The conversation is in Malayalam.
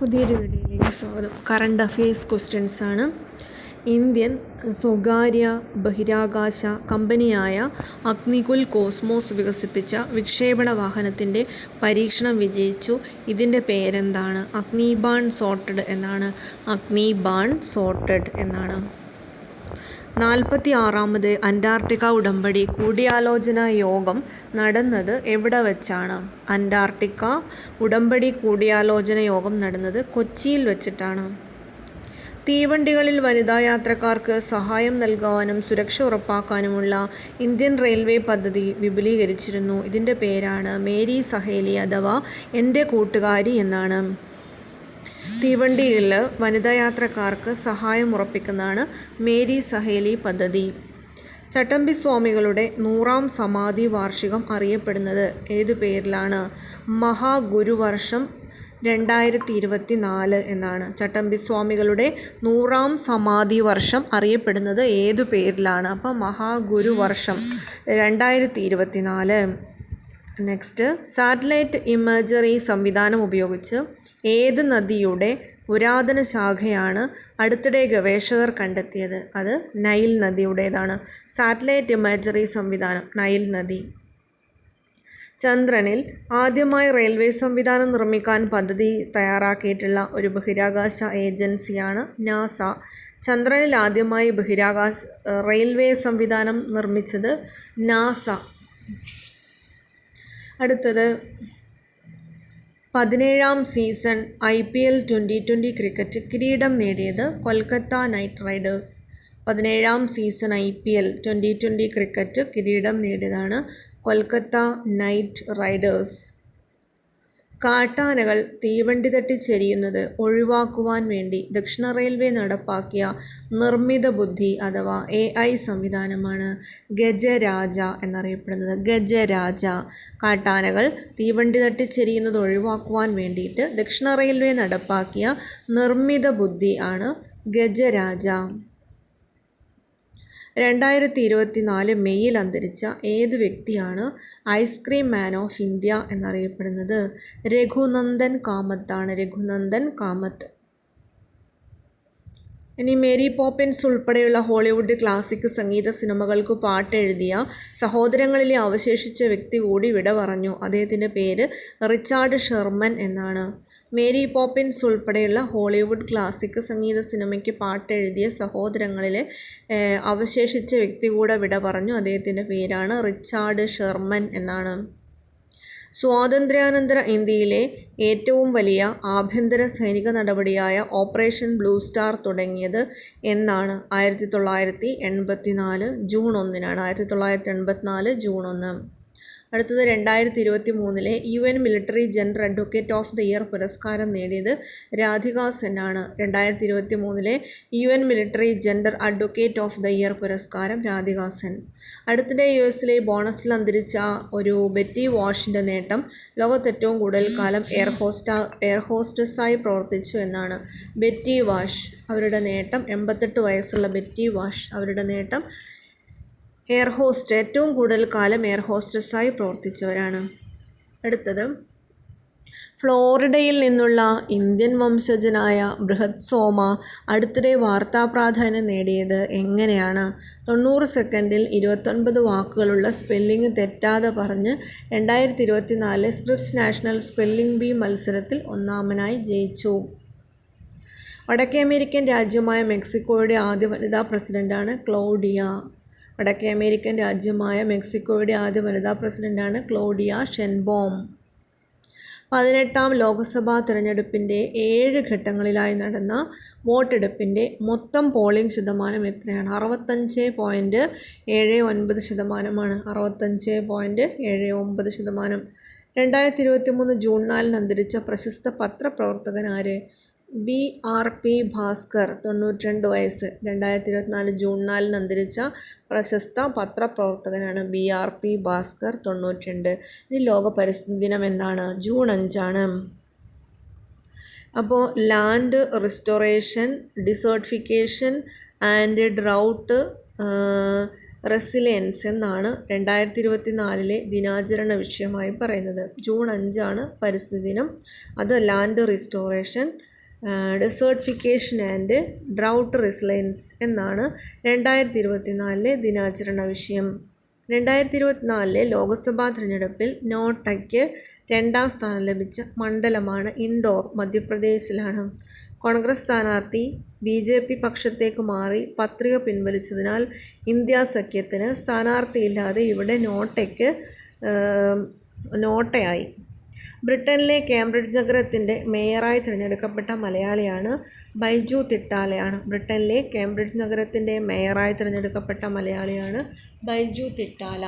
പുതിയൊരു വീഡിയോയിലേക്ക് സ്വാഗതം. കറണ്ട് അഫയേഴ്സ് ക്വസ്റ്റ്യൻസ് ആണ്. ഇന്ത്യൻ സ്വകാര്യ ബഹിരാകാശ കമ്പനിയായ അഗ്നികുൽ കോസ്മോസ് വികസിപ്പിച്ച വിക്ഷേപണ വാഹനത്തിന്റെ പരീക്ഷണം വിജയിച്ചു. ഇതിന്റെ പേരെന്താണ്? അഗ്നിബാൺ സോർട്ടഡ് എന്നാണ്. അഗ്നിബാൺ സോർട്ടഡ് എന്നാണ്. നാൽപ്പത്തി ആറാമത് അന്റാർട്ടിക്ക ഉടമ്പടി കൂടിയാലോചന യോഗം നടന്നത് എവിടെ വെച്ചാണ്? അന്റാർട്ടിക്ക ഉടമ്പടി കൂടിയാലോചന യോഗം നടന്നത് കൊച്ചിയിൽ വെച്ചിട്ടാണ്. തീവണ്ടികളിൽ വനിതാ യാത്രക്കാർക്ക് സഹായം നൽകുവാനും സുരക്ഷ ഉറപ്പാക്കാനുമുള്ള ഇന്ത്യൻ റെയിൽവേ പദ്ധതി വിപുലീകരിച്ചിരുന്നു. ഇതിന്റെ പേരാണ് മേരി സഹേലി അഥവാ എന്റെ കൂട്ടുകാരി എന്നാണ്. തീവണ്ടിയിൽ വനിതാ യാത്രക്കാർക്ക് സഹായം ഉറപ്പിക്കുന്നതാണ് മേരി സഹേലി പദ്ധതി. ചട്ടമ്പി സ്വാമികളുടെ നൂറാം സമാധി വാർഷികം അറിയപ്പെടുന്നത് ഏതു പേരിലാണ്? മഹാഗുരുവർഷം രണ്ടായിരത്തി ഇരുപത്തി നാല് എന്നാണ്. ചട്ടമ്പി സ്വാമികളുടെ നൂറാം സമാധി വർഷം അറിയപ്പെടുന്നത് ഏതു പേരിലാണ്? അപ്പോൾ മഹാഗുരുവർഷം രണ്ടായിരത്തി ഇരുപത്തി നാല് നെക്സ്റ്റ് സാറ്റലൈറ്റ് ഇമേജറി സംവിധാനം ഉപയോഗിച്ച് ഏത് നദിയുടെ പുരാതന ശാഖയാണ് അടുത്തിടെ ഗവേഷകർ കണ്ടെത്തിയത്? അത് നൈൽ നദിയുടേതാണ്. സാറ്റലൈറ്റ് ഇമാജറി സംവിധാനം നൈൽ നദി. ചന്ദ്രനിൽ ആദ്യമായി റെയിൽവേ സംവിധാനം നിർമ്മിക്കാൻ പദ്ധതി തയ്യാറാക്കിയിട്ടുള്ള ഒരു ബഹിരാകാശ ഏജൻസിയാണ് നാസ. ചന്ദ്രനിൽ ആദ്യമായി ബഹിരാകാശ റെയിൽവേ സംവിധാനം നിർമ്മിച്ചത് നാസ. അടുത്തത് പതിനേഴാം season I P L twenty twenty cricket കിരീടം നേടിയത് കൊൽക്കത്ത നൈറ്റ് റൈഡേഴ്സ്. പതിനേഴാം season I P L twenty twenty cricket കിരീടം നേടിയതാണ് കൊൽക്കത്ത നൈറ്റ് റൈഡേഴ്സ്. കാട്ടാനകൾ തീവണ്ടി തട്ടി ചെരിയുന്നത് ഒഴിവാക്കുവാൻ വേണ്ടി ദക്ഷിണ റെയിൽവേ നടപ്പാക്കിയ നിർമ്മിത ബുദ്ധി അഥവാ എ ഐ സംവിധാനമാണ് ഗജരാജ എന്നറിയപ്പെടുന്നത്. ഗജരാജ. കാട്ടാനകൾ തീവണ്ടി തട്ടി ചെരിയുന്നത് ഒഴിവാക്കുവാൻ വേണ്ടിയിട്ട് ദക്ഷിണ റെയിൽവേ നടപ്പാക്കിയ നിർമ്മിത ബുദ്ധി ആണ് ഗജരാജ. രണ്ടായിരത്തി ഇരുപത്തി നാല് മെയ്യിൽ അന്തരിച്ച ഏത് വ്യക്തിയാണ് ഐസ്ക്രീം മാൻ ഓഫ് ഇന്ത്യ എന്നറിയപ്പെടുന്നത്? രഘുനന്ദൻ കാമത്താണ് രഘുനന്ദൻ കാമത്ത്. ഇനി മേരി പോപ്പിൻസ് ഉൾപ്പെടെയുള്ള ഹോളിവുഡ് ക്ലാസിക് സംഗീത സിനിമകൾക്ക് പാട്ടെഴുതിയ സഹോദരങ്ങളിലെ അവശേഷിച്ച വ്യക്തി കൂടി വിട പറഞ്ഞു. അദ്ദേഹത്തിന്റെ പേര് റിച്ചാർഡ് ഷെർമൻ എന്നാണ്. മേരി പോപ്പിൻസ് ഉൾപ്പെടെയുള്ള ഹോളിവുഡ് ക്ലാസിക് സംഗീത സിനിമയ്ക്ക് പാട്ടെഴുതിയ സഹോദരങ്ങളിലെ അവശേഷിച്ച വ്യക്തി കൂടെ വിട പറഞ്ഞു അദ്ദേഹത്തിന്റെ പേരാണ് റിച്ചാർഡ് ഷെർമൻ എന്നാണ്. സ്വാതന്ത്ര്യാനന്തര ഇന്ത്യയിലെ ഏറ്റവും വലിയ ആഭ്യന്തര സൈനിക നടപടിയായ ഓപ്പറേഷൻ ബ്ലൂ സ്റ്റാർ തുടങ്ങിയത് എന്നാണ്. ആയിരത്തി തൊള്ളായിരത്തി എൺപത്തി നാല് ജൂൺ ഒന്നിനാണ്. ആയിരത്തി തൊള്ളായിരത്തി എൺപത്തിനാല് ജൂൺ ഒന്ന്. അടുത്തത് രണ്ടായിരത്തി ഇരുപത്തി മൂന്നിലെ U N military general advocate of the year പുരസ്കാരം നേടിയത് രാധിക ആണ് രണ്ടായിരത്തി ഇരുപത്തി മൂന്നിലെ U N military gender advocate of the year പുരസ്കാരം രാധിക സെൻ. അടുത്തിടെ യു എസിലെ ബോണസിൽ അന്തരിച്ച ഒരു ബെറ്റി വാഷിന്റെ നേട്ടം ലോകത്ത് ഏറ്റവും കൂടുതൽ കാലം എയർ ഹോസ്റ്റ എയർ ഹോസ്റ്റസായി പ്രവർത്തിച്ചു എന്നാണ് ബെറ്റി വാഷ് അവരുടെ നേട്ടം. എൺപത്തെട്ട് വയസ്സുള്ള ബെറ്റി വാഷ് അവരുടെ നേട്ടം എയർ ഹോസ്റ്റ് ഏറ്റവും കൂടുതൽ കാലം എയർ ഹോസ്റ്റസായി പ്രവർത്തിച്ചവരാണ്. അടുത്തത് ഫ്ലോറിഡയിൽ നിന്നുള്ള ഇന്ത്യൻ വംശജനായ ബൃഹത് സോമ അടുത്തിടെ വാർത്താ പ്രാധാന്യം നേടിയത് എങ്ങനെയാണ്? തൊണ്ണൂറ് സെക്കൻഡിൽ ഇരുപത്തൊൻപത് വാക്കുകളുള്ള സ്പെല്ലിംഗ് തെറ്റാതെ പറഞ്ഞ് രണ്ടായിരത്തി ഇരുപത്തി നാല് സ്ക്രിപ്സ് നാഷണൽ സ്പെല്ലിംഗ് ബി മത്സരത്തിൽ ഒന്നാമനായി ജയിച്ചു. വടക്കേ അമേരിക്കൻ രാജ്യമായ മെക്സിക്കോയുടെ ആദ്യ വനിതാ പ്രസിഡന്റാണ് ക്ലോഡിയ. വടക്കേ അമേരിക്കൻ രാജ്യമായ മെക്സിക്കോയുടെ ആദ്യ വനിതാ പ്രസിഡന്റാണ് ക്ലോഡിയ ഷെൻബോം. പതിനെട്ടാം ലോക്സഭാ തിരഞ്ഞെടുപ്പിന്റെ ഏഴ് ഘട്ടങ്ങളിലായി നടന്ന വോട്ടെടുപ്പിന്റെ മൊത്തം പോളിംഗ് ശതമാനം എത്രയാണ്? അറുപത്തഞ്ച് പോയിന്റ് ഏഴ് ഒൻപത് ശതമാനമാണ്. അറുപത്തഞ്ച് പോയിന്റ് ഏഴ് ഒമ്പത് ശതമാനം. രണ്ടായിരത്തി ഇരുപത്തി മൂന്ന് ജൂൺ നാലിന് അന്തരിച്ച പ്രശസ്ത പത്രപ്രവർത്തകൻ ആര്? ബി ആർ പി ഭാസ്കർ തൊണ്ണൂറ്റിരണ്ട് വയസ്സ് രണ്ടായിരത്തി ഇരുപത്തിനാല് ജൂൺ നാലിന് അന്തരിച്ച പ്രശസ്ത പത്രപ്രവർത്തകനാണ് ബി ആർ പി ഭാസ്കർ തൊണ്ണൂറ്റിരണ്ട്. ഇനി ലോക പരിസ്ഥിതി ദിനം എന്താണ് ജൂൺ അഞ്ചാണ്. അപ്പോൾ land restoration desertification and drought resilience എന്നാണ് രണ്ടായിരത്തി ഇരുപത്തി നാലിലെ ദിനാചരണ വിഷയമായി പറയുന്നത്. ജൂൺ അഞ്ചാണ് പരിസ്ഥിതി ദിനം. അത് land restoration desertification and drought resilience എന്നാണ് രണ്ടായിരത്തി ഇരുപത്തി നാലിലെ ദിനാചരണ വിഷയം. രണ്ടായിരത്തി ഇരുപത്തിനാലിലെ ലോക്സഭാ തിരഞ്ഞെടുപ്പിൽ നോട്ടയ്ക്ക് രണ്ടാം സ്ഥാനം ലഭിച്ച മണ്ഡലമാണ് ഇൻഡോർ മധ്യപ്രദേശിലാണ്. കോൺഗ്രസ് സ്ഥാനാർത്ഥി ബി ജെ പി പക്ഷത്തേക്ക് മാറി പത്രിക പിൻവലിച്ചതിനാൽ ഇന്ത്യ സഖ്യത്തിന് സ്ഥാനാർത്ഥിയില്ലാതെ ഇവിടെ നോട്ടയ്ക്ക് നോട്ടയായി. ബ്രിട്ടനിലെ കേംബ്രിഡ്ജ് നഗരത്തിന്റെ മേയറായി തിരഞ്ഞെടുക്കപ്പെട്ട മലയാളിയാണ് ബൈജു തിട്ടാലയാണ്. ബ്രിട്ടനിലെ കേംബ്രിഡ്ജ് നഗരത്തിന്റെ മേയറായി തിരഞ്ഞെടുക്കപ്പെട്ട മലയാളിയാണ് ബൈജു തിട്ടാല.